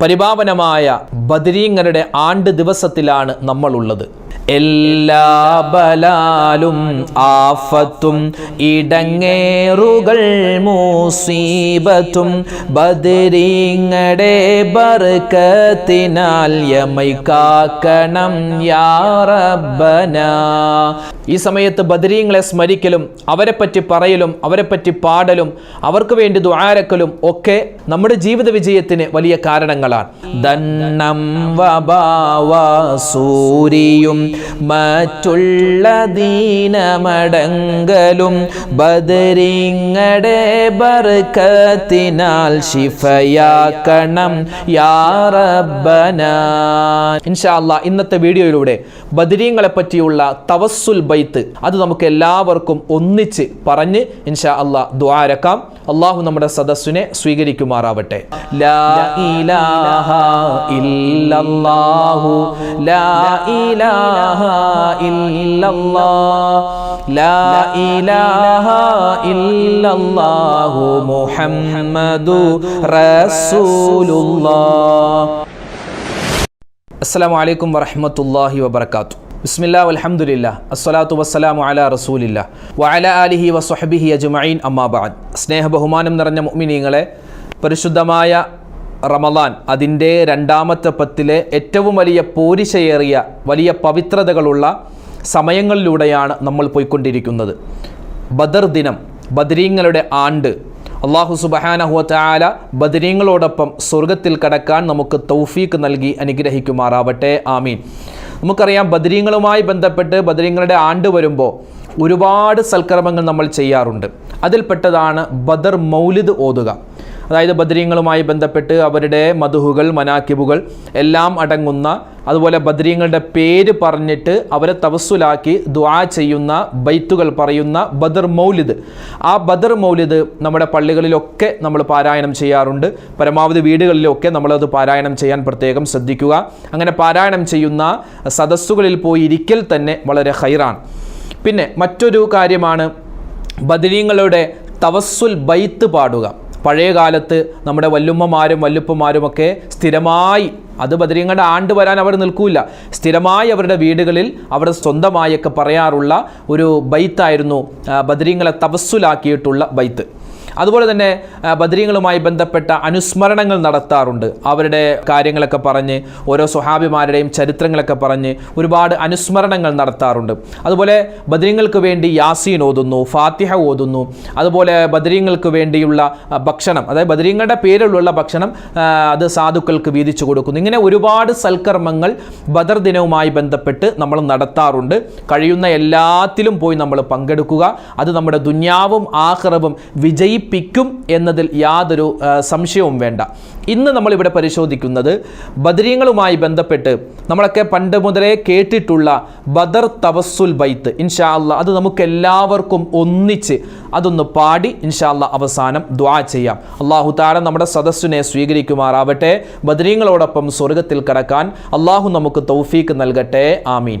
പരിപാവനമായ ബദരീങ്ങരുടെ ആണ്ട് ദിവസത്തിലാണ് നമ്മളുള്ളത്. എല്ലാ ബലാലും ആഫത്തും ഇടങ്ങേറുകൾ മൂസീബത്തും ബദരീങ്ങടെ ബർക്കത്തിനാൽ യമൈ കാക്കണം യാ റബ്ബന. ഈ സമയത്ത് ബദരീങ്ങളെ സ്മരിക്കലും അവരെ പറ്റി പറയലും അവരെ പറ്റി പാടലും അവർക്ക് വേണ്ടി ദ്വാരക്കലും ഒക്കെ നമ്മുടെ ജീവിത വിജയത്തിന് വലിയ കാരണങ്ങളാണ്. ദണ്ണം വബാവ സൂരിയും മറ്റുള്ള ദീനമടങ്കലും ബദരിങ്ങടെ ബർക്കത്തിനാൽ ശിഫയാക്കണം. യാറബന ഇൻഷാല്ല ഇന്നത്തെ വീഡിയോയിലൂടെ ബദരീങ്ങളെ പറ്റിയുള്ള തവസ്സുൽ ബൈത്ത് അത് നമുക്ക് എല്ലാവർക്കും ഒന്നിച്ച് പറഞ്ഞ് ഇൻഷാ അല്ലാ ദ്വാരക്കാം അള്ളാഹു നമ്മുടെ സദസ്സിനെ സ്വീകരിക്കുമാറാവട്ടെ. ലാ ഇലാഹ ഇല്ലല്ലാഹു. ലാ ഇലാഹ ഇലാഹ ഇല്ലല്ലാഹു. മുഹമ്മദു റസൂലുള്ളാഹ്. അസ്സലാമു അലൈക്കും വറഹ്മത്തുള്ളാഹി വബർക്കാത്തു ബിസ്മില്ലാ അൽഹംദുലില്ല അസ്സലാത്തു വസ്സലാമു അലാ റസൂലില്ല വഅല ആലിഹി വസ്വഹബിഹി അജ്മഈൻ അമ്മാ ബഅദ്. സ്നേഹ ബഹുമാനം നിറഞ്ഞ മുഅ്മിനീങ്ങളെ പരിശുദ്ധമായ റമദാൻ അതിന്റെ രണ്ടാമത്തെ പത്തിലെ ഏറ്റവും വലിയ പോരിശയേറിയ വലിയ പവിത്രതകളുള്ള സമയങ്ങളിലൂടെയാണ് നമ്മൾ പോയിക്കൊണ്ടിരിക്കുന്നത്. ബദർ ദിനം ബദരീങ്ങളുടെ ആണ്ട്. അള്ളാഹു സുബഹാനഹുവല ബദരീങ്ങളോടൊപ്പം സ്വർഗത്തിൽ കടക്കാൻ നമുക്ക് തൗഫീക്ക് നൽകി അനുഗ്രഹിക്കുമാറാവട്ടെ. ആമീൻ. നമുക്കറിയാം ബദരീങ്ങളുമായി ബന്ധപ്പെട്ട് ബദരീങ്ങളുടെ ആണ്ട് വരുമ്പോൾ ഒരുപാട് സൽക്കർമ്മങ്ങൾ നമ്മൾ ചെയ്യാറുണ്ട്. അതിൽപ്പെട്ടതാണ് ബദർ മൗലിദ് ഓതുക. അതായത് ബദ്രീങ്ങളുമായി ബന്ധപ്പെട്ട് അവരുടെ മധുഹുകൾ മനാക്കിബുകൾ എല്ലാം അടങ്ങുന്ന അതുപോലെ ബദ്രീങ്ങളുടെ പേര് പറഞ്ഞിട്ട് അവരെ തവസ്സുലാക്കി ദ്വാ ചെയ്യുന്ന ബൈത്തുകൾ പറയുന്ന ബദർ മൗലിദ്. ആ ബദർ മൗലിദ് നമ്മുടെ പള്ളികളിലൊക്കെ നമ്മൾ പാരായണം ചെയ്യാറുണ്ട്. പരമാവധി വീടുകളിലൊക്കെ നമ്മളത് പാരായണം ചെയ്യാൻ പ്രത്യേകം ശ്രദ്ധിക്കുക. അങ്ങനെ പാരായണം ചെയ്യുന്ന സദസ്സുകളിൽ പോയി ഇരിക്കൽ തന്നെ വളരെ ഹൈറാണ്. പിന്നെ മറ്റൊരു കാര്യമാണ് ബദരീങ്ങളുടെ തവസ്സുൽ ബൈത്ത് പാടുക. പഴയ കാലത്ത് നമ്മുടെ വല്ലുമ്മമാരും വല്ലുപ്പമാരുമൊക്കെ സ്ഥിരമായി അത് ബദരീങ്ങളുടെ ആണ്ട് വരാൻ അവർ നിൽക്കൂല. സ്ഥിരമായി അവരുടെ വീടുകളിൽ അവർ സ്വന്തമായൊക്കെ പറയാറുള്ള ഒരു ബൈത്തായിരുന്നു ബദരീങ്ങളെ തവസ്സുലാക്കിയിട്ടുള്ള ബൈത്ത്. അതുപോലെ തന്നെ ബദ്രീങ്ങളുമായി ബന്ധപ്പെട്ട അനുസ്മരണങ്ങൾ നടത്താറുണ്ട്. അവരുടെ കാര്യങ്ങളൊക്കെ പറഞ്ഞ് ഓരോ സ്വഹാബിമാരുടെയും ചരിത്രങ്ങളൊക്കെ പറഞ്ഞ് ഒരുപാട് അനുസ്മരണങ്ങൾ നടത്താറുണ്ട്. അതുപോലെ ബദരീങ്ങൾക്ക് വേണ്ടി യാസീൻ ഓതുന്നു ഫാത്തിഹ ഓതുന്നു. അതുപോലെ ബദരീങ്ങൾക്ക് വേണ്ടിയുള്ള ഭക്ഷണം അതായത് ബദരീങ്ങളുടെ പേരിലുള്ള ഭക്ഷണം അത് സാധുക്കൾക്ക് വീതിച്ചു കൊടുക്കുന്നു. ഇങ്ങനെ ഒരുപാട് സൽക്കർമ്മങ്ങൾ ബദർ ദിനവുമായി ബന്ധപ്പെട്ട് നമ്മൾ നടത്താറുണ്ട്. കഴിയുന്ന എല്ലാത്തിലും പോയി നമ്മൾ പങ്കെടുക്കുക. അത് നമ്മുടെ ദുന്യാവും ആഹ്റവും വിജയിപ്പിക്കും എന്നതിൽ യാതൊരു സംശയവും വേണ്ട. ഇന്ന് നമ്മളിവിടെ പരിശോധിക്കുന്നത് ബദരീങ്ങളുമായി ബന്ധപ്പെട്ട് നമ്മളൊക്കെ പണ്ട് മുതലേ കേട്ടിട്ടുള്ള ബദർ തവസുൽ ബൈത്ത്. ഇൻഷാല്ല അത് നമുക്ക് എല്ലാവർക്കും ഒന്നിച്ച് അതൊന്ന് പാടി ഇൻഷാല്ല അവസാനം ദ്വാ ചെയ്യാം. അള്ളാഹു താര നമ്മുടെ സദസ്സിനെ സ്വീകരിക്കുമാറാവട്ടെ. ബദരീങ്ങളോടൊപ്പം സ്വർഗത്തിൽ കടക്കാൻ അള്ളാഹു നമുക്ക് തൗഫീക്ക് നൽകട്ടെ. ആമീൻ.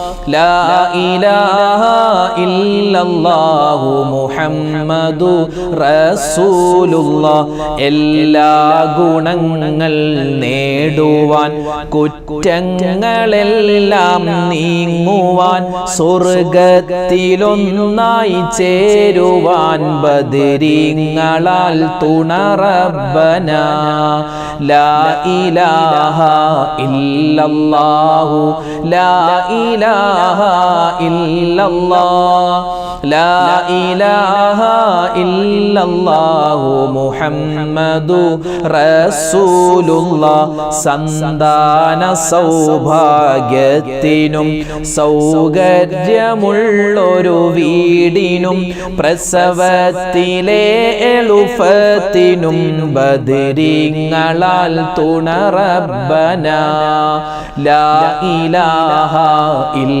മുഹമ്മദു റസൂലുള്ള. എല്ലാ ഗുണങ്ങൾ നേടുവാൻ കുറ്റങ്ങളെല്ലാം നീങ്ങുവാൻ സ്വർഗത്തിലൊന്നായി ചേരുവാൻ ബദരിങ്ങളാൽ തുണറബന ലാ ഇലാഹ ഇല്ലല്ലാഹു ലാ ഇലാഹ ഇല്ലല്ലാഹ് ലാ ഇലാഹ ഇല്ലല്ലാഹു മുഹമ്മദു റസൂലുള്ളാഹ് സന്താന സൗഭാഗ്യത്തിനും സൗകര്യമുള്ളൊരു വീടിനും പ്രസവത്തിലെ എളുപ്പത്തിനും ബദരിങ്ങളാൽ തുണറബന ലാ ഇലാഹ ഇല്ലല്ലാഹു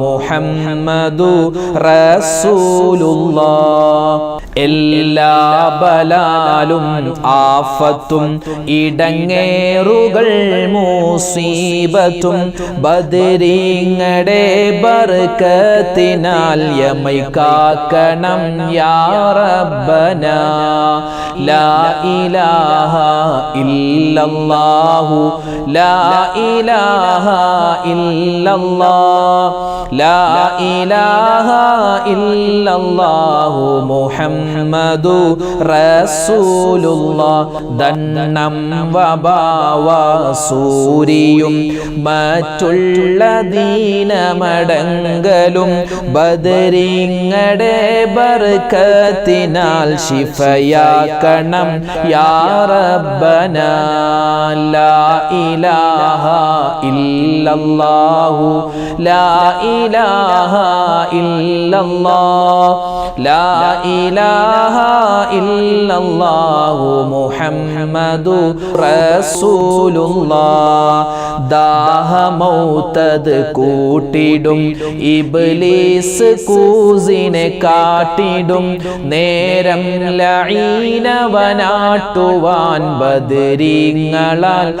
മുഹമ്മദു റസൂലുള്ള എല്ലാ ബലാലും ആഫത്തും ഇടങ്ങേറുകൾ മൂസീബത്തും ബദരീങ്ങടെ ബർക്കത്തിനാൽ യമൈക്കാക്കണം യാറബന ലാ ഇലാഹ ഇല്ലല്ലാഹു ലാ ലാ ഇലാഹ ഇല്ലല്ലാഹു മുഹമ്മദു റസൂലുള്ള. ദണ്ണം വബാവ സൂരിയും മറ്റുള്ള ദീനമടങ്കലും ബദരിങ്ങടെ ബർക്കത്തിനാൽ ശിഫയാക്കണം. യാ റബ്ബന. ലാ ഇലാഹ ഇല്ലല്ലാഹു. ലാ ഇലാഹ ഇല്ലല്ലാഹ്. ലാ ഇലാഹ ഇല്ലല്ലാഹു മുഹമ്മദു റസൂലുള്ളാഹ്. ദാഹമൗത്തത് കൂട്ടിടും. ഇബ്ലീസ് കൂസിനെ കാട്ടിടും. നേരം ലഈനവനാട്ടുവാൻ ബദരീങ്ങളാൽ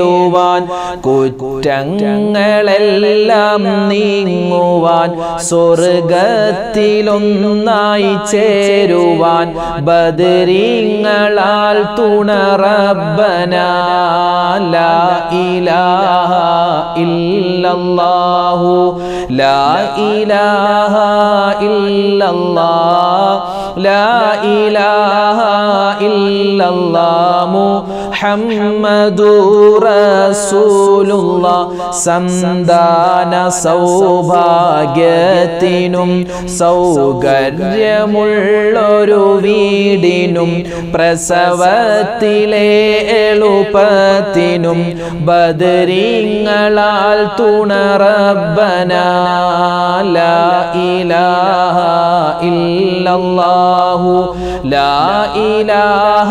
നേടുവാൻ കുറ്റങ്ങളെല്ലാം നീങ്ങുവാൻ സ്വർഗത്തിലൊന്നായി ചേരുവാൻ ബദരീങ്ങളാൽ തുണറബന ലാ ഇലാഹ ഇല്ലല്ലാഹു ലാ ഇലാഹ ഇല്ലല്ലാഹ് ലാ ഇലാഹ ഇല്ലല്ലാഹു മുഹമ്മദു റസൂലുള്ള സന്താന സൗഭാഗ്യത്തിനും സൗകര്യമുള്ളൊരു വീടിനും പ്രസവത്തിലെ എളുപ്പത്തിനും ബദരിങ്ങളാൽ തുണറബന ലാ ഇലാഹ ഇല്ലല്ലാഹു ലാ ഇലാഹ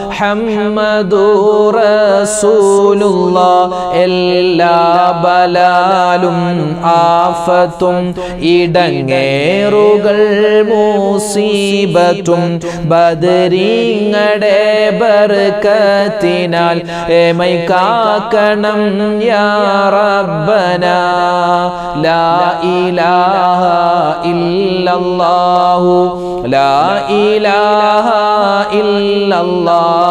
റസൂലുള്ളാഹ് എല്ലാ ബലാലും ആഫത്തും ഇടങ്ങേറുകൾ മൂസീബത്തും ബദരീങ്ങടെ ബർക്കത്തിനാൽ ഏമൈ കാക്കണം യാ റബ്ബന. ലാ ഇലാഹ ഇല്ലല്ലാഹു. ലാ ഇലാഹ ഇല്ലല്ലാഹ്.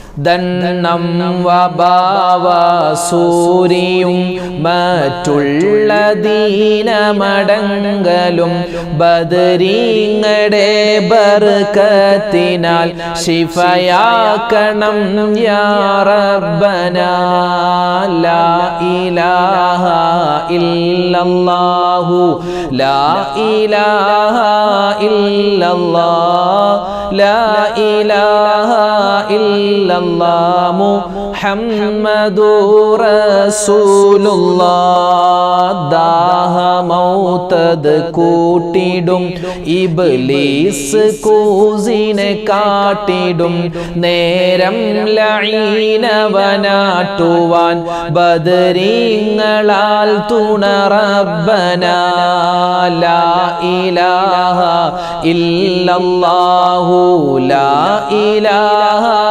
ദണ്ണം വബാവ സൂരിയും മറ്റുള്ള ദീനമടങ്ങലും ബദരീങ്ങടെ ബർക്കത്തിനാൽ ശിഫയാക്കണം യാ റബ്ബന ലാ ഇലാഹ ഇല്ലല്ലാഹു ലാ ഇലാഹ ഇല്ലല്ലാഹ് ലാ ഇലാഹ ഇല്ലല്ലാഹു മുഹമ്മദു റസൂലുള്ളാഹ് ദാഹമൗത്തത് കൂട്ടിടും. ഇബ്ലീസ് കൂസിനെ കാട്ടിടും. നേരം ലൈനവനാട്ടുവാൻ ബദരീങ്ങളാൽ തുണറബന ലാ ഇലാഹ ഇല്ലല്ലാഹു. ലാ ഇലാഹ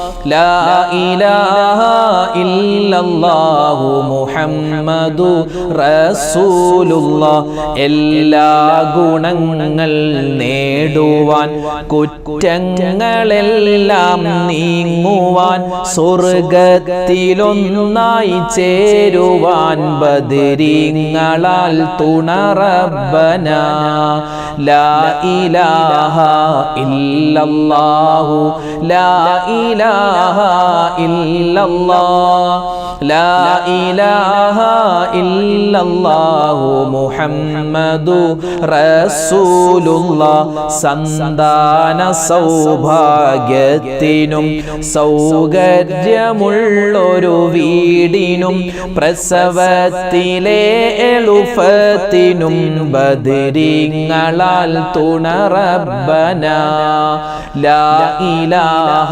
മുഹമ്മദു റസൂലുള്ള. എല്ലാ ഗുണങ്ങൾ നേടുവാൻ കുറ്റങ്ങളെല്ലാം നീങ്ങുവാൻ സ്വർഗത്തിലൊന്നായി ചേരുവാൻ ബദരീങ്ങളാൽ തുണറബന ലാ ഇലാഹ ഇല്ലല്ലാഹു ലാ ഇലാഹ ലാ ഇലാഹ ഇല്ലല്ലാഹു മുഹമ്മദു റസൂലുള്ളാഹ് സന്താന സൗഭാഗ്യത്തിനും സൗകര്യമുള്ളൊരു വീടിനും പ്രസവത്തിലെ എളുപ്പത്തിനും ബദരിങ്ങളാൽ തുണറബന ലാ ഇലാഹ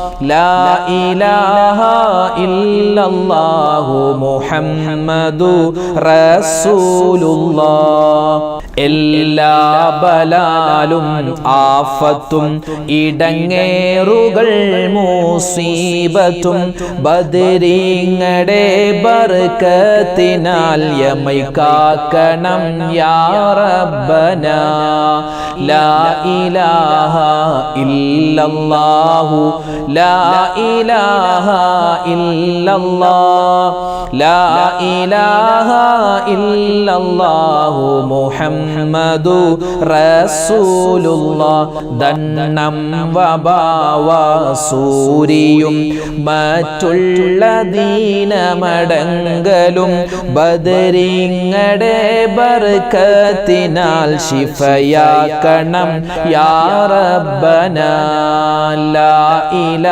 റസൂലുള്ളാഹ്. എല്ലാ ബലാലും ആഫത്തും ഇടങ്ങേറുകൾ മൂസീബത്തും ബദരീങ്ങടെ ബർക്കത്തിനാൽ യമൈ കാക്കണം യാ റബ്ബന. ലാ ഇലാഹ ഇല്ലല്ലാഹു ലാ ഇലാഹ ഇല്ലല്ലാഹ് മുഹമ്മദു റസൂലുള്ള. ദണ്ണം വബാവ സൂരിയും മറ്റുള്ള ദീനമടങ്കലും ബദരിങ്ങടെ ബർക്കത്തിനാൽ ശിഫയാക്കണം. യാ റബ്ബന ലാ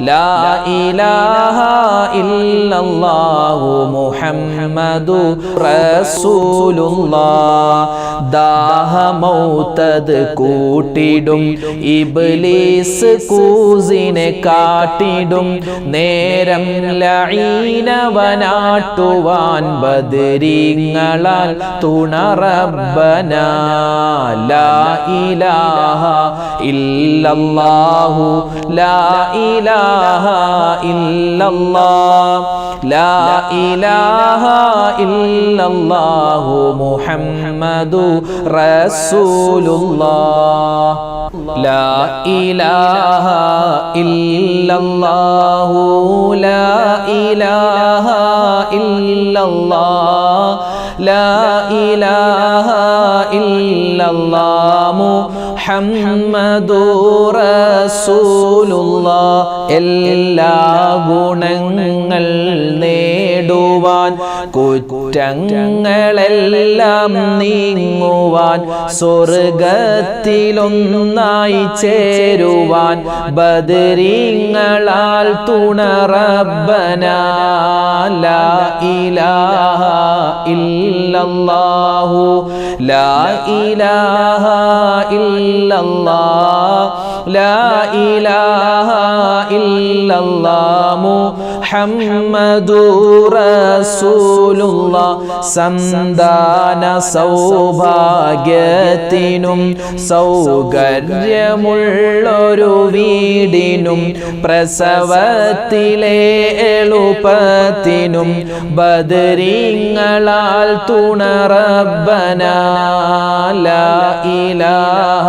ഇലാഹ ഇല്ലല്ലാഹ് ലാ ഇലാഹ ഇല്ലല്ലാഹു മുഹമ്മദു ദാഹ ദാഹമൗത്തത് കൂട്ടിടും. ഇബ്ലീസ് കൂസിനെ കാട്ടിടും. നേരം ലൈനവനാട്ടുവാൻ ബദരീങ്ങളാൽ തുണറബന ലാ ഇലാഹ ഇല്ലല്ലാഹു. ലാ ഇലാഹ ഇല്ലല്ലാഹ് ലാ ഇലാഹ ഇല്ലല്ലാഹു മുഹമ്മദു റസൂലുള്ളാഹ് ലാ ഇലാഹ ഇല്ലല്ലാഹു ലാ ഇലാഹ ഇല്ലല്ലാഹ് ലാ ഇലാഹ ഇല്ലല്ലാഹ് എല്ലാ ഗുണങ്ങൾ കുറ്റങ്ങളെല്ലാം നീങ്ങുവാൻ സ്വർഗത്തിലൊന്നായി ചേരുവാൻ ബദരീങ്ങളാൽ തുണറബന ലാ ഇലാഹ ഇല്ലല്ലാഹു ലാ ഇലാഹ ലാ ഇലാഹ ഇല്ലല്ലാഹ് മുഹമ്മദു റസൂലുള്ളാഹ് സന്താന സൗഭാഗ്യത്തിനും സൗകര്യമുള്ളൊരു വീടിനും പ്രസവത്തിലെ എളുപ്പത്തിനും ബദരിങ്ങളാൽ തുണറബന ലാ ഇലാഹ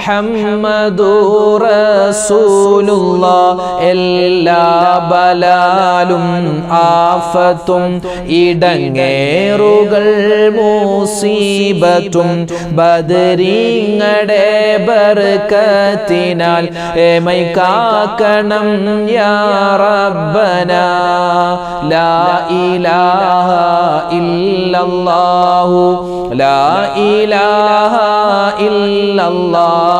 മുഹമ്മദു റസൂലുള്ള. എല്ലാ ബലാലും ആഫത്തും ഇടങ്ങേറുകൾ മൂസീബത്തും ബദരീങ്ങടെ ബർക്കത്തിനാൽ ഏമൈ കാക്കണം യാ റബ്ബന. ലാ ഇലാഹ ഇല്ലല്ലാഹു. ലാ ഇലാഹ ഇല്ലല്ലാഹ്.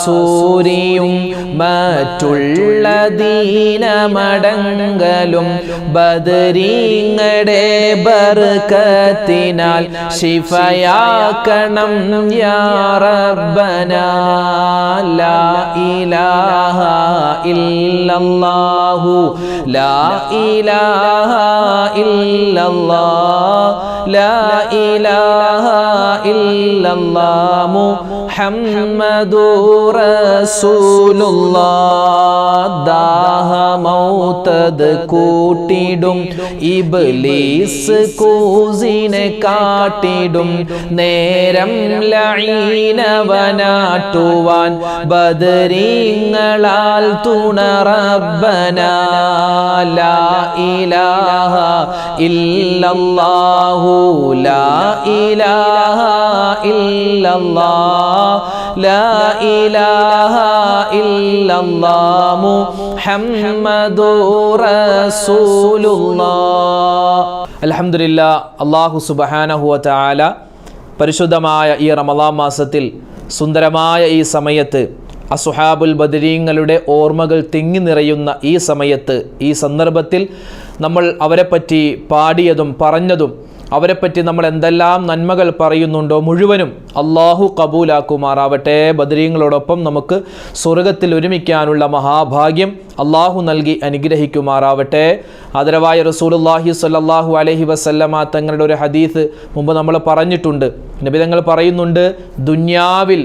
സൂരിയും മറ്റുള്ള ദീനമടങ്ങലും ബദരീങ്ങടെ ബർക്കത്തിനാൽ ശിഫയാക്കണം യാ റബ്ബന ലാ ഇലാഹ ഇല്ലല്ലാഹു ലാ ഇലാഹ ഇല്ലല്ലാഹ് ലാ ഇലാഹ ഇല്ലല്ലാഹ് മുഹമ്മദുർ റസൂലുള്ളാഹ്. ദാഹമൗതദ് കൂട്ടിടും. ഇബ്ലീസ് കൂസിനെ കാട്ടിടും. നേരം ലൈനവനാട്ടുവാൻ ബദരീങ്ങളാൽ തുണറബ്ബന ലാ ഇലാഹ ഇല്ലല്ലാഹു. ലാ ഇലാഹ ഇല്ലല്ലാഹ്. ലാ ഇലാഹ ഇല്ലല്ലാഹ് رسول الله الحمد അല്ലാഹു സുബ്ഹാനഹു سبحانه وتعالى പരിശുദ്ധമായ ഈ റമദാം മാസത്തിൽ സുന്ദരമായ ഈ സമയത്ത് അസുഹാബുൽ ബദരീങ്ങളുടെ ഓർമ്മകൾ തിങ്ങി നിറയുന്ന ഈ സമയത്ത് ഈ സന്ദർഭത്തിൽ നമ്മൾ അവരെപ്പറ്റി പാടിയതും പറഞ്ഞതും അവരെപ്പറ്റി നമ്മൾ എന്തെല്ലാം നന്മകൾ പറയുന്നുണ്ടോ മുഴുവനും അള്ളാഹു കബൂലാക്കുമാറാവട്ടെ. ബദരീങ്ങളോടൊപ്പം നമുക്ക് സ്വർഗത്തിൽ ഒരുമിക്കാനുള്ള മഹാഭാഗ്യം അള്ളാഹു നൽകി അനുഗ്രഹിക്കുമാറാവട്ടെ. ആദരവായ റസൂലുല്ലാഹി സ്വല്ലല്ലാഹു അലഹി വസല്ലമ തങ്ങളുടെ ഒരു ഹദീസ് മുമ്പ് നമ്മൾ പറഞ്ഞിട്ടുണ്ട്. നബിതങ്ങൾ പറയുന്നുണ്ട് ദുന്യാവിൽ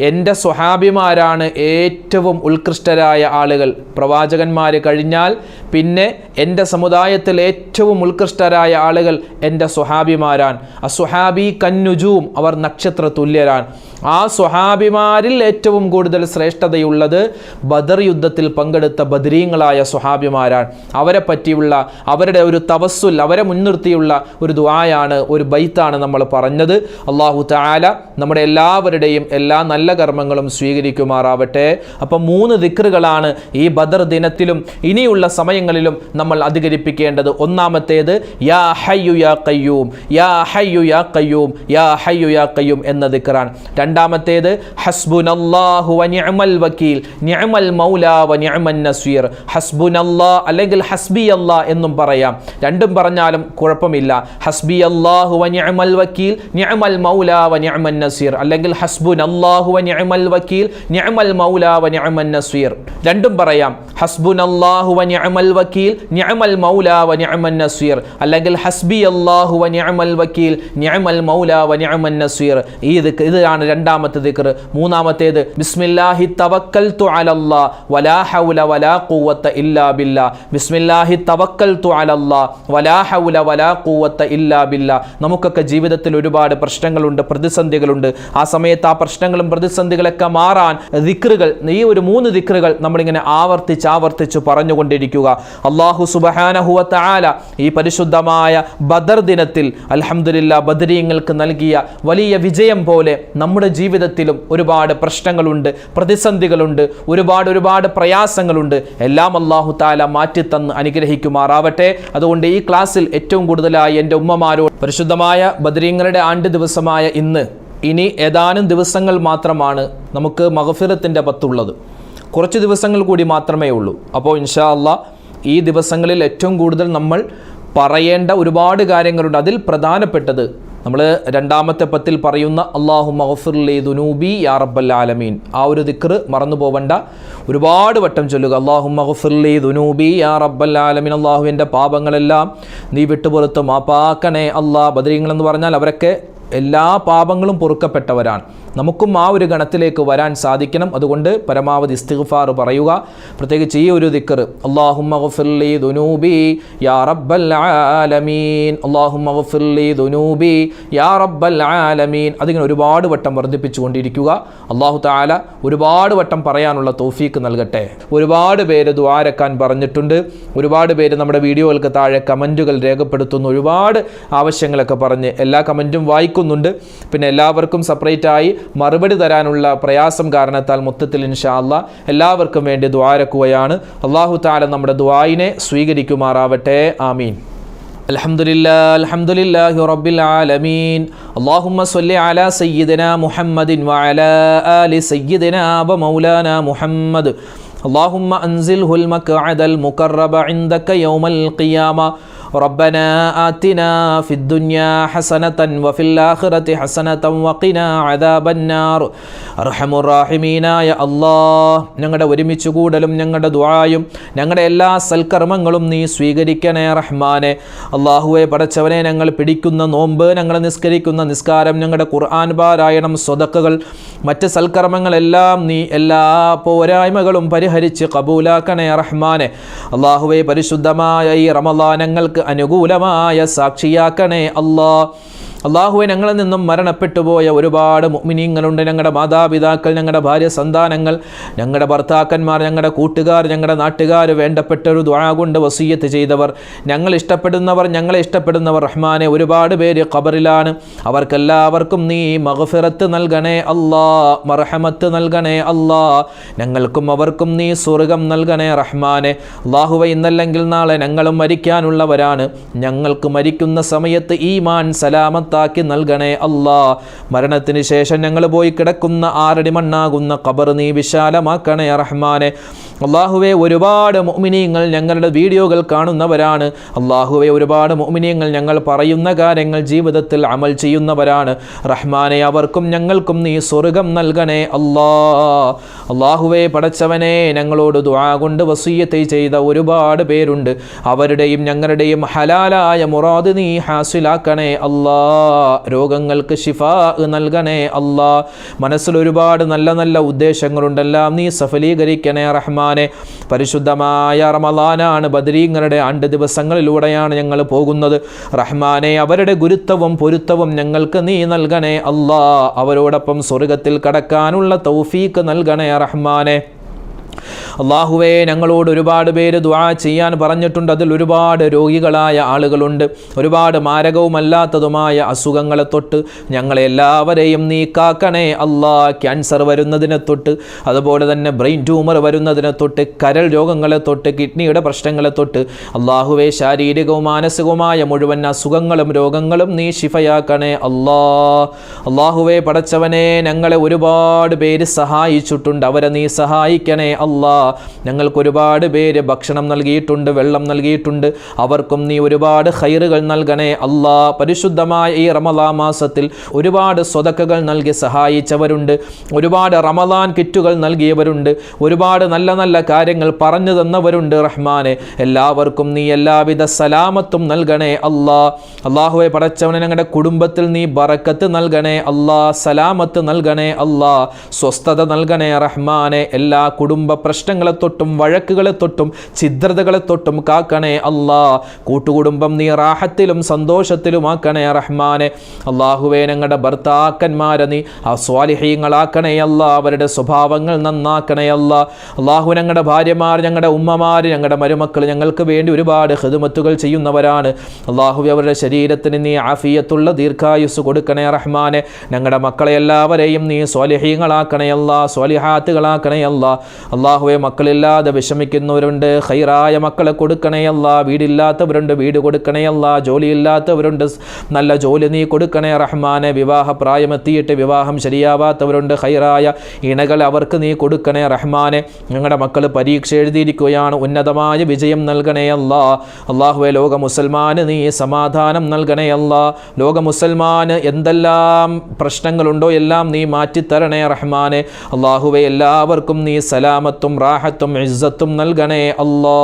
എന്റെ സ്വഹാബിമാരാണ് ഏറ്റവും ഉത്കൃഷ്ടരായ ആളുകൾ. പ്രവാചകന്മാർ കഴിഞ്ഞാൽ പിന്നെ എന്റെ സമുദായത്തിൽ ഏറ്റവും ഉത്കൃഷ്ടരായ ആളുകൾ എന്റെ സ്വഹാബിമാരാൻ അസ്വഹാബി കന്നുജൂം അവർ നക്ഷത്ര തുല്യരാൻ ആ സ്വഹാബിമാരിൽ ഏറ്റവും കൂടുതൽ ശ്രേഷ്ഠതയുള്ളത് ബദർ യുദ്ധത്തിൽ പങ്കെടുത്ത ബദരീങ്ങളായ സ്വഹാബിമാരാണ്. അവരെ പറ്റിയുള്ള അവരുടെ ഒരു തവസ്സുൽ അവരെ മുൻനിർത്തിയുള്ള ഒരു ദ്വായാണ് ഒരു ബൈത്താണ് നമ്മൾ പറഞ്ഞത്. അള്ളാഹു താല നമ്മുടെ എല്ലാവരുടെയും എല്ലാ നല്ല കർമ്മങ്ങളും സ്വീകരിക്കുമാറാവട്ടെ. അപ്പം മൂന്ന് ദിക്റുകളാണ് ഈ ബദർ ദിനത്തിലും ഇനിയുള്ള സമയങ്ങളിലും നമ്മൾ അധികരിപ്പിക്കേണ്ടത്. ഒന്നാമത്തേത് യാ ഹയ്യു യാ കയ്യൂം യാ ഹയ്യു യാ കയ്യൂം യാ ഹയ്യു യാ കയ്യൂം എന്ന ദിക്റാണ്. രണ്ടാമത്തേത് ഹസ്ബുനല്ലാഹു വ നിഅമൽ വക്കീൽ നിഅമൽ മൗല വ നസീർ ഹസ്ബുൻ ഹസ്ബുനല്ലാ അല്ലെങ്കിൽ ഹസ്ബി അല്ലാ എന്നും പറയാം. രണ്ടും പറഞ്ഞാലും കുഴപ്പമില്ല. ഹസ്ബി അല്ലാഹു വ നിഅമൽ വക്കീൽ നിഅമൽ മൗല വ നിഅമൻ നസീർ അല്ലെങ്കിൽ ഹസ്ബുൻ ഹസ്ബുനല്ലാഹു വ നസീർ രണ്ടും പറയാം. ഹസ്ബുനല്ലാഹു വ വ നസീർ. അല്ലെങ്കിൽ ഹസ്ബി വ വ നസീർ. ഈ ഇതാണ് രണ്ടാമത്തെ ദിക്ർ മൂന്നാമത്തേത് ബിസ്മില്ലാഹി തവക്കൽതു അലല്ലാ വലാ ഹൗല വലാ ഇല്ലാ ബില്ലാ. ബിസ്മില്ലാഹി തവക്കൽതു അലല്ലാ വലാ ഹൗല വലാ ഇല്ലാ ബില്ലാ. നമുക്കൊക്കെ ജീവിതത്തിൽ ഒരുപാട് പ്രശ്നങ്ങളുണ്ട് പ്രതിസന്ധികളുണ്ട്. ആ സമയത്ത് ആ പ്രശ്നങ്ങളും പ്രതിസന്ധികളൊക്കെ മാറാൻ ദിക്റുകൾ ഈ ഒരു മൂന്ന് ദിക്റുകൾ നമ്മളിങ്ങനെ ആവർത്തിച്ച് ആവർത്തിച്ച് പറഞ്ഞുകൊണ്ടിരിക്കുക. അള്ളാഹു സുബഹാനഹുവ തആല ഈ പരിശുദ്ധമായ ബദർ ദിനത്തിൽ അലഹമുല്ല ബദരീങ്ങൾക്ക് നൽകിയ വലിയ വിജയം പോലെ നമ്മുടെ ജീവിതത്തിലും ഒരുപാട് പ്രശ്നങ്ങളുണ്ട് പ്രതിസന്ധികളുണ്ട് ഒരുപാട് ഒരുപാട് പ്രയാസങ്ങളുണ്ട്. എല്ലാം അള്ളാഹു താല മാറ്റിത്തന്ന് അനുഗ്രഹിക്കുമാറാവട്ടെ. അതുകൊണ്ട് ഈ ക്ലാസ്സിൽ ഏറ്റവും കൂടുതലായി എന്റെ ഉമ്മമാരോട് പരിശുദ്ധമായ ബദരീങ്ങളുടെ ആണ്ട് ദിവസമായ ഇന്ന് ഇനി ഏതാനും ദിവസങ്ങൾ മാത്രമാണ് നമുക്ക് മഹഫിറത്തിന്റെ പത്തുള്ളത്. കുറച്ച് ദിവസങ്ങൾ കൂടി മാത്രമേ ഉള്ളൂ. അപ്പോൾ ഇൻഷാ അല്ല ഈ ദിവസങ്ങളിൽ ഏറ്റവും കൂടുതൽ നമ്മൾ പറയേണ്ട ഒരുപാട് കാര്യങ്ങളുണ്ട്. അതിൽ പ്രധാനപ്പെട്ടത് നമ്മൾ രണ്ടാമത്തെ പത്തിൽ പറയുന്ന അള്ളാഹു മഹഫുർലി ദുനൂബി യാ റബ്ബൽ ആലമീൻ. ആ ഒരു ദിക്ർ മറന്നു പോവണ്ട. ഒരുപാട് വട്ടം ചൊല്ലുക അള്ളാഹു മഹഫുർലി ദുനൂബി യാ റബ്ബൽ ആലമീൻ. അള്ളാഹുവിന്റെ പാപങ്ങളെല്ലാം നീ വിട്ടുപുറത്ത് മാപ്പാക്കണേ അള്ളാഹ് ബദരീങ്ങൾ എന്ന് പറഞ്ഞാൽ അവരൊക്കെ എല്ലാ പാപങ്ങളും പൊറുക്കപ്പെട്ടവരാണ്. നമുക്കും ആ ഒരു ഗണത്തിലേക്ക് വരാൻ സാധിക്കണം. അതുകൊണ്ട് പരമാവധി ഇസ്തിഗ്ഫാർ പറയുക. പ്രത്യേകിച്ച് ഈ ഒരു ദിക്കർ അള്ളാഹുമ്മി യാ റബ്ബൽ ആലമീൻ യാ റബ്ബൽ ആലമീൻ അതിങ്ങനെ ഒരുപാട് വട്ടം വർദ്ധിപ്പിച്ചുകൊണ്ടിരിക്കുക. അള്ളാഹു താല ഒരുപാട് വട്ടം പറയാനുള്ള തോഫീക്ക് നൽകട്ടെ. ഒരുപാട് പേര് ദ്വാരക്കാൻ പറഞ്ഞിട്ടുണ്ട്. ഒരുപാട് പേര് നമ്മുടെ വീഡിയോകൾക്ക് താഴെ കമന്റുകൾ രേഖപ്പെടുത്തുന്നു. ഒരുപാട് ആവശ്യങ്ങളൊക്കെ പറഞ്ഞ് എല്ലാ കമന്റും വായിക്കുന്നുണ്ട്. പിന്നെ എല്ലാവർക്കും സെപ്പറേറ്റായി മറുപടി തരാനുള്ള പ്രയാസം കാരണത്താൽ മൊത്തത്തിൽ ഇൻഷാ അല്ലാ എല്ലാവർക്കും വേണ്ടി ദ്വാരക്കുകയാണ് അള്ളാഹു താല നമ്മുടെ ദ്വായിനെ സ്വീകരിക്കുമാറാവട്ടെ ആമീൻ الحمد لله الحمد لله رب العالمين اللهم صل على سيدنا محمد وعلى آل سيدنا ومولانا محمد اللهم أنزله المقعد المقرب عندك يوم القيامة ربنا آتنا في الدنيا حسنة وفي الآخرة حسنة وقنا عذاب النار أرحم الراحمين يا الله ഞങ്ങളുടെ ഒരുമിച്ച് കൂടലും ഞങ്ങളുടെ ദുആയും ഞങ്ങളുടെ എല്ലാ സൽക്കർമ്മങ്ങളും നീ സ്വീകരിക്കണേ റഹ്മാനെ അള്ളാഹുവെ പടച്ചവനെ ഞങ്ങൾ പിടിക്കുന്ന നോമ്പ് ഞങ്ങൾ നിസ്കരിക്കുന്ന നിസ്കാരം ഞങ്ങളുടെ ഖുർആൻ പാരായണം സ്വതക്കുകൾ മറ്റ് സൽക്കർമ്മങ്ങളെല്ലാം നീ എല്ലാ പോരായ്മകളും പരിഹരിച്ച് കബൂലാക്കണേ റഹ്മാനെ അള്ളാഹുവെ പരിശുദ്ധമായ ഈ റമദാൻ ഞങ്ങൾക്ക് അനുകൂലമായ സാക്ഷിയാക്കണേ അല്ലാ അള്ളാഹുവെ ഞങ്ങളിൽ നിന്നും മരണപ്പെട്ടുപോയ ഒരുപാട് മുഅ്മിനീങ്ങളുണ്ട്. ഞങ്ങളുടെ മാതാപിതാക്കൾ ഞങ്ങളുടെ ഭാര്യ സന്താനങ്ങൾ ഞങ്ങളുടെ ഭർത്താക്കന്മാർ ഞങ്ങളുടെ കൂട്ടുകാർ ഞങ്ങളുടെ നാട്ടുകാർ വേണ്ടപ്പെട്ട ഒരു ദ്വാ കൊണ്ട് വസീയത്ത് ചെയ്തവർ ഞങ്ങൾ ഇഷ്ടപ്പെടുന്നവർ ഞങ്ങളെ ഇഷ്ടപ്പെടുന്നവർ റഹ്മാനെ ഒരുപാട് പേര് ഖബറിലാണ്. അവർക്കെല്ലാവർക്കും നീ മഹഫിറത്ത് നൽകണേ അല്ലാ മർഹമത്ത് നൽകണേ അല്ലാ ഞങ്ങൾക്കും അവർക്കും നീ സ്വർഗം നൽകണേ റഹ്മാനെ. അള്ളാഹുവ ഇന്നല്ലെങ്കിൽ നാളെ ഞങ്ങളും മരിക്കാനുള്ളവരാണ്. ഞങ്ങൾക്ക് മരിക്കുന്ന സമയത്ത് ഈമാൻ സലാമത്താക്കി നൽകണേ അല്ലാ. മരണത്തിന് ശേഷം ഞങ്ങൾ പോയി കിടക്കുന്ന ആറടി മണ്ണാകുന്ന ഖബർ നീ വിശാലമാക്കണേ റഹ്മാനെ. അള്ളാഹുവെ ഒരുപാട് മോമിനിയങ്ങൾ ഞങ്ങളുടെ വീഡിയോകൾ കാണുന്നവരാണ്. അള്ളാഹുവെ ഒരുപാട് മോമിനിയങ്ങൾ ഞങ്ങൾ പറയുന്ന കാര്യങ്ങൾ ജീവിതത്തിൽ അമൽ ചെയ്യുന്നവരാണ്. റഹ്മാനെ അവർക്കും ഞങ്ങൾക്കും നീ സ്വർഗം നൽകണേ അല്ലാ. അള്ളാഹുവെ പടച്ചവനെ ഞങ്ങളോട് ദ്വാ കൊണ്ട് വസീയത്തെ ചെയ്ത ഒരുപാട് പേരുണ്ട്. അവരുടെയും ഞങ്ങളുടെയും ഹലാലായ മുറാദ് നീ ഹാസിലാക്കണേ അല്ലാ. രോഗങ്ങൾക്ക് ഷിഫാ നൽകണേ അല്ലാ. മനസ്സിൽ ഒരുപാട് നല്ല നല്ല ഉദ്ദേശങ്ങളുണ്ടെല്ലാം നീ സഫലീകരിക്കണേ റഹ്മാനെ. പരിശുദ്ധമായ റമലാനാണ് ബദരീങ്ങളുടെ ആണ്ട് ദിവസങ്ങളിലൂടെയാണ് ഞങ്ങൾ പോകുന്നത്. റഹ്മാനെ അവരുടെ ഗുരുത്വവും പൊരുത്തവും ഞങ്ങൾക്ക് നീ നൽകണേ അല്ലാ. അവരോടൊപ്പം സ്വർഗത്തിൽ കടക്കാനുള്ള തൗഫീക്ക് നൽകണേ റഹ്മാനെ. അള്ളാഹുവേ ഞങ്ങളോട് ഒരുപാട് പേര് ദ്വാ ചെയ്യാൻ പറഞ്ഞിട്ടുണ്ട്. അതിൽ ഒരുപാട് രോഗികളായ ആളുകളുണ്ട്. ഒരുപാട് മാരകവുമല്ലാത്തതുമായ അസുഖങ്ങളെ തൊട്ട് ഞങ്ങളെ എല്ലാവരെയും നീ കാക്കണേ അള്ളാ ക്യാൻസർ വരുന്നതിനെ തൊട്ട് അതുപോലെ തന്നെ ബ്രെയിൻ ട്യൂമർ വരുന്നതിനെ തൊട്ട് കരൾ രോഗങ്ങളെ തൊട്ട് കിഡ്നിയുടെ പ്രശ്നങ്ങളെ തൊട്ട് അള്ളാഹുവെ ശാരീരികവും മാനസികവുമായ മുഴുവൻ അസുഖങ്ങളും രോഗങ്ങളും നീ ശിഫയാക്കണേ. അള്ളാ അള്ളാഹുവെ പടച്ചവനെ ഞങ്ങളെ ഒരുപാട് പേര് സഹായിച്ചിട്ടുണ്ട്. അവരെ നീ സഹായിക്കണേ. അല്ലാ ഞങ്ങൾക്ക് ഒരുപാട് പേര് ഭക്ഷണം നൽകിയിട്ടുണ്ട് വെള്ളം നൽകിയിട്ടുണ്ട്. അവർക്കും നീ ഒരുപാട് ഹൈറുകൾ നൽകണേ അല്ലാ പരിശുദ്ധമായ ഈ റമലാ മാസത്തിൽ ഒരുപാട് സ്വതക്കകൾ നൽകി സഹായിച്ചവരുണ്ട്. ഒരുപാട് റമദാൻ കിറ്റുകൾ നൽകിയവരുണ്ട്. ഒരുപാട് നല്ല നല്ല കാര്യങ്ങൾ പറഞ്ഞു തന്നവരുണ്ട് റഹ്മാനെ. എല്ലാവർക്കും നീ എല്ലാവിധ സലാമത്തും നൽകണേ അല്ലാ അള്ളാഹുവെ പടച്ചവനെ ഞങ്ങളുടെ കുടുംബത്തിൽ നീ ബറക്കത്ത് നൽകണേ അല്ലാ സലാമത്ത് നൽകണേ അല്ലാ സ്വസ്ഥത നൽകണേ റഹ്മാനെ. എല്ലാ കുടുംബ പ്രശ്നങ്ങളെ തൊട്ടും വഴക്കുകളെ തൊട്ടും ഛിദ്രതകളെ തൊട്ടും കാക്കണേ അല്ലാ. കൂട്ടുകുടുംബം നീ റാഹത്തിലും സന്തോഷത്തിലുമാക്കണേ റഹ്മാനെ. അള്ളാഹുവേ ഞങ്ങളുടെ ഭർത്താക്കന്മാരെ നീ ആ സ്വാലിഹീങ്ങളാക്കണേ അല്ല. അവരുടെ സ്വഭാവങ്ങൾ നന്നാക്കണേ അല്ല. അള്ളാഹു ഞങ്ങളുടെ ഭാര്യമാർ ഞങ്ങളുടെ ഉമ്മമാർ ഞങ്ങളുടെ മരുമക്കൾ ഞങ്ങൾക്ക് വേണ്ടി ഒരുപാട് ഹിദുമത്തുകൾ ചെയ്യുന്നവരാണ്. അള്ളാഹുവെ അവരുടെ ശരീരത്തിന് നീ ആഫിയത്തുള്ള ദീർഘായുസ് കൊടുക്കണേ റഹ്മാനെ. ഞങ്ങളുടെ മക്കളെ എല്ലാവരെയും നീ സ്വാലിഹീങ്ങളാക്കണേ അല്ല സ്വാലിഹാത്തുകളാക്കണേ അല്ല അള്ളാഹുവെ മക്കളില്ലാതെ വിഷമിക്കുന്നവരുണ്ട്. ഹൈറായ മക്കളെ കൊടുക്കണേയല്ല വീടില്ലാത്തവരുണ്ട് വീട് കൊടുക്കണേയല്ല ജോലി ജോലിയില്ലാത്തവരുണ്ട് നല്ല ജോലി നീ കൊടുക്കണേ റഹ്മാനെ. വിവാഹ പ്രായമെത്തിയിട്ട് വിവാഹം ശരിയാവാത്തവരുണ്ട്. ഹൈറായ ഇണകൾ അവർക്ക് നീ കൊടുക്കണേ റഹ്മാനെ. ഞങ്ങളുടെ മക്കൾ പരീക്ഷ എഴുതിയിരിക്കുകയാണ്. ഉന്നതമായ വിജയം നൽകണേയല്ല അള്ളാഹുവെ ലോക മുസൽമാന് നീ സമാധാനം നൽകണേയല്ല ലോക മുസൽമാന് എന്തെല്ലാം പ്രശ്നങ്ങളുണ്ടോ എല്ലാം നീ മാറ്റിത്തരണേ റഹ്മാനെ. അള്ളാഹുവെ എല്ലാവർക്കും നീ സലാമത്തും റാഹത്തും ഇസ്സത്തും നൽകണേ അല്ലാ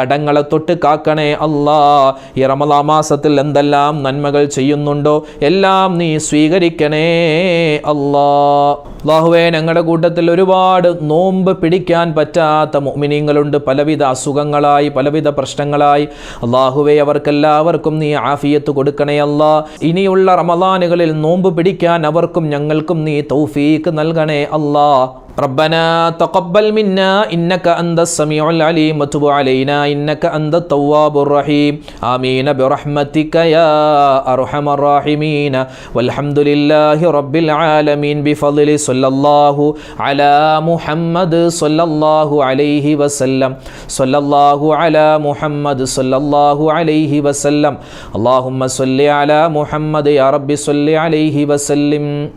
കടങ്ങളെ തൊട്ട് കാക്കണേ അല്ലാ ഈ റമദാ മാസത്തിൽ എന്തെല്ലാം നന്മകൾ ചെയ്യുന്നുണ്ടോ? എല്ലാം നീ സ്വീകരിക്കണേ അല്ലാ അള്ളാഹുവേ ഞങ്ങളുടെ കൂട്ടത്തിൽ ഒരുപാട് നോമ്പ് പിടിക്കാൻ പറ്റാത്ത മുഅ്മിനീങ്ങളുണ്ട് പലവിധ അസുഖങ്ങളായി പലവിധ പ്രശ്നങ്ങളായി അള്ളാഹുവേ അവർക്കെല്ലാവർക്കും നീ ആഫിയത്ത് കൊടുക്കണേ അല്ലാ ഇനിയുള്ള റമദാനുകളിൽ നോമ്പ് പിടിക്കാൻ അവർക്കും ഞങ്ങൾക്കും നീ തൗഫീക്ക് നൽകണേ അല്ലാ ربنا تقبل منا إنك أنت السميع العليم وتب علينا إنك أنت التواب الرحيم آمين برحمتك يا أرحم الراحمين والحمد لله رب العالمين بفضل സൊല്ലാഹു അല മുഹമ്മദ് സൊല്ലാഹു അലൈഹി വസല്ലം. സൊല്ലാഹു അല മുഹമ്മദ് സൊല്ലാഹു അലൈഹി വസല്ലം. അള്ളാഹുമ്മ സൊല്ലി അല മുഹമ്മദ് അറബി സൊല്ലി അലൈഹി വസല്ലിം.